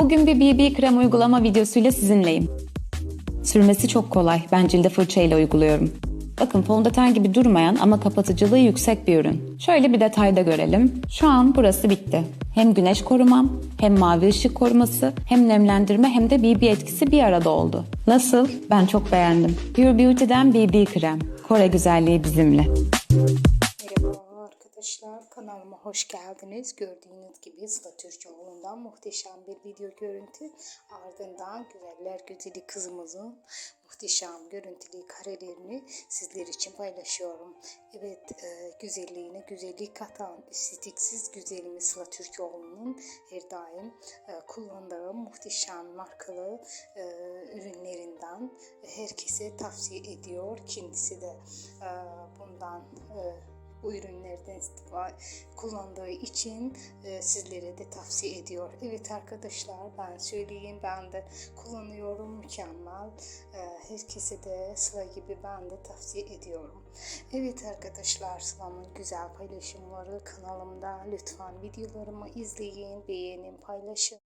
Bugün bir BB krem uygulama videosuyla sizinleyim. Sürmesi çok kolay. Ben cilde fırçayla uyguluyorum. Bakın fondöten gibi durmayan ama kapatıcılığı yüksek bir ürün. Şöyle bir detayda görelim. Şu an burası bitti. Hem güneş korumam, hem mavi ışık koruması, hem nemlendirme hem de BB etkisi bir arada oldu. Nasıl? Ben çok beğendim. Pure Beauty'den BB krem. Kore güzelliği bizimle. Arkadaşlar kanalıma hoş geldiniz. Gördüğünüz gibi Sıla Türkoğlu'ndan muhteşem bir video görüntü. Ardından güzeller güzeli kızımızın muhteşem görüntülü karelerini sizler için paylaşıyorum. Evet e, güzelliğine güzellik katan estetiksiz güzelimiz Sıla Türkoğlu'nun her daim e, kullandığı muhteşem markalı e, ürünlerinden herkese tavsiye ediyor. Kendisi de e, bundan e, bu ürünlerden kullandığı için e, sizlere de tavsiye ediyor. Evet arkadaşlar ben söyleyeyim ben de kullanıyorum mükemmel. E, herkese de Sıla gibi ben de tavsiye ediyorum. Evet arkadaşlar Sıla'nın güzel paylaşımları kanalımda lütfen videolarımı izleyin, beğenin, paylaşın.